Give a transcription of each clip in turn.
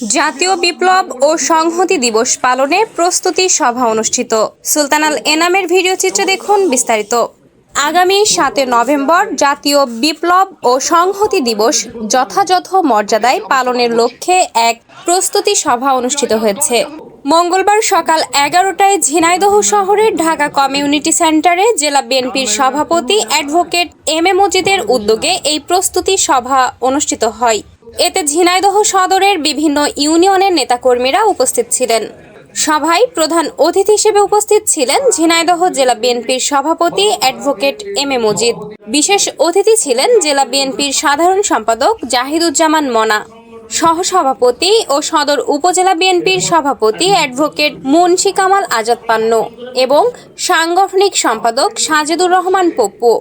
জাতীয় বিপ্লব ও সংহতি দিবস পালনে প্রস্তুতি সভা অনুষ্ঠিত। সুলতানাল এনামের ভিডিও চিত্রে দেখুন বিস্তারিত। আগামী সাতই নভেম্বর জাতীয় বিপ্লব ও সংহতি দিবস যথাযথ মর্যাদায় পালনের লক্ষ্যে এক প্রস্তুতি সভা অনুষ্ঠিত হয়েছে। মঙ্গলবার সকাল এগারোটায় ঝিনাইদহ শহরের ঢাকা কমিউনিটি সেন্টারে জেলা বিএনপির সভাপতি অ্যাডভোকেট এম এ মজিদের উদ্যোগে এই প্রস্তুতি সভা অনুষ্ঠিত হয়। এতে ঝিনাইদহ সদরের বিভিন্ন ইউনিয়নের নেতাকর্মীরা উপস্থিত ছিলেন। সভায় প্রধান অতিথি হিসেবে উপস্থিত ছিলেন ঝিনাইদহ জেলা বিএনপির সভাপতি অ্যাডভোকেট এম এ মজিদ। বিশেষ অতিথি ছিলেন জেলা বিএনপির সাধারণ সম্পাদক জাহিদুজ্জামান মনা। সহসভাপতি ও সদর উপজেলা বিএনপির সভাপতি অ্যাডভোকেট মুন্সি কামাল আজাদ পান্ন এবং সাংগঠনিক সম্পাদক সাজেদুর রহমান পপ্পু।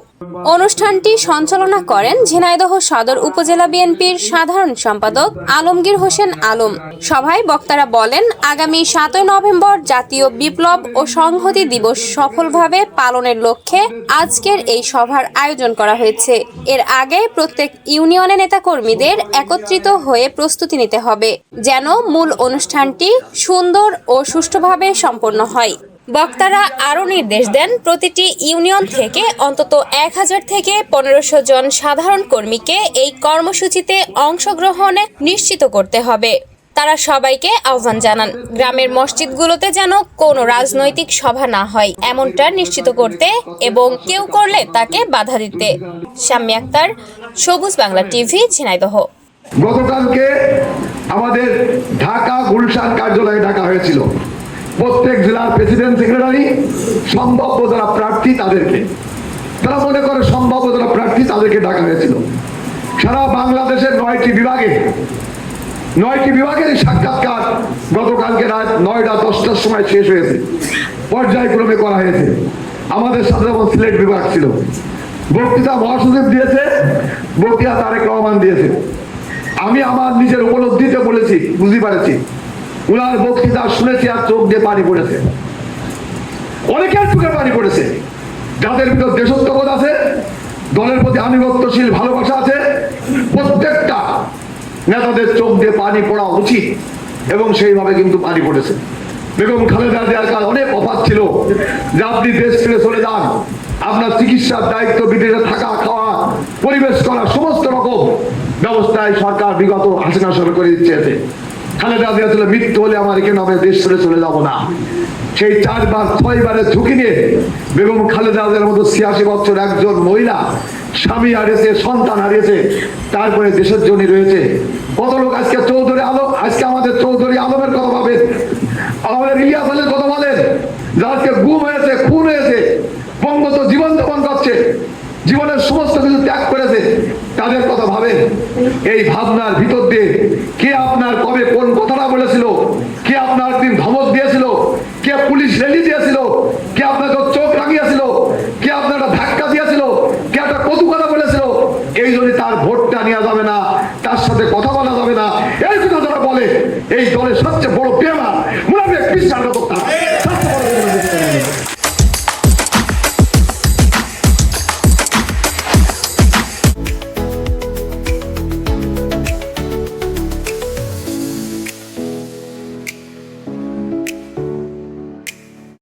অনুষ্ঠানটি সঞ্চালনা করেন ঝিনাইদহ সদর উপজেলা বিএনপির সাধারণ সম্পাদক আলমগীর হোসেন আলম। সভায় বক্তারা বলেন, আগামী সাতই নভেম্বর জাতীয় বিপ্লব ও সংহতি দিবস সফলভাবে পালনের লক্ষ্যে আজকের এই সভার আয়োজন করা হয়েছে। এর আগে প্রত্যেক ইউনিয়নের নেতাকর্মীদের একত্রিত হয়ে প্রস্তুতি নিতে হবে, যেন মূল অনুষ্ঠানটি সুন্দর ও সুষ্ঠুভাবে সম্পন্ন হয়। বক্তারা আরও নির্দেশ দেন, প্রতিটি ইউনিয়ন থেকে অন্তত এক হাজার থেকে পনেরোশো জন সাধারণ কর্মীকে এই কর্মসূচিতে অংশগ্রহণে নিশ্চিত করতে হবে। তারা সবাইকে আহ্বান জানান, গ্রামের মসজিদগুলোতে যেন কোনো রাজনৈতিক সভা না হয়, এমনটা নিশ্চিত করতে এবং কেউ করলে তাকে বাধা দিতে। শাম্মী আক্তার, সবুজ বাংলা টিভি, ঝিনাইদহ। গতকালকে আমাদের ঢাকা গুলশান কার্যালয়ে ডাকা হয়েছিল। প্রত্যেক জেলার প্রেসিডেন্ট সেক্রেটারি সম্ভাব্য যারা প্রার্থী তাদেরকে। তারা মনে করে সম্ভাব্য যারা প্রার্থী তাদেরকে ডাকা হয়েছিল। সারা বাংলাদেশের নয়টি বিভাগে, নয়টি বিভাগের সাক্ষাৎকার গতকালকে রাত নয়টা, দশটার সময় শেষ হয়েছে। পর্যায়ক্রমে করা হয়েছে। আমাদের যেমন সিলেট বিভাগ ছিল। বক্তৃতা মহাসচিব দিয়েছে, বক্তৃতা তারেক রহমান দিয়েছে। আমি আমার নিজের উপলব্ধিতে বলেছি, বুঝতে পারেছি। উনার বক্তৃতা শুনেছি আর চোখ দিয়ে পানি পড়েছে। অনেকের চোখে পানি পড়েছে। যাদের ভিতর দেশত্ববোধ আছে, দলের প্রতি আনুগত্যশীল ভালোবাসা আছে, প্রত্যেকটা নেতাদের চোখ দিয়ে পানি পড়া উচিত এবং সেইভাবে কিন্তু পানি পড়েছে। বেগম খালেদা জিয়ার কাল অনেক অফার ছিল যে আপনি দেশ ছেড়ে চলে যান। আপনার চিকিৎসার দায়িত্ব বিদেশে থাকা, খাওয়া, পরিবেশ করা, সমস্ত রকম ব্যবস্থায় সরকার বিগত হাসিনা সরকার করে দিচ্ছে খালেদা মৃত্যু হলে আমার হবে দেশ ছেড়ে চলে যাব না। সেই চারবার ঝুঁকি নিয়ে বেগম খালেদা মতো ছিয়াশি বছর একজন মহিলা স্বামী হারিয়েছে, সন্তান হারিয়েছে, তারপরে দেশের জন্য রয়েছে। কত লোক আজকে চৌধুরী আলম, আজকে আমাদের চৌধুরী আলমের কথা ভাবেন। আমাদের ইলিয়াস আলীর কথা বলেন যে গুম হয়েছে, খুন হয়েছে বঙ্গত জীবন যাপন করছে, জীবনের সমস্ত কিছু ত্যাগ করেছে, তাদের কথা ভাবেন। এই ভাবনার ভিতর দিয়ে কে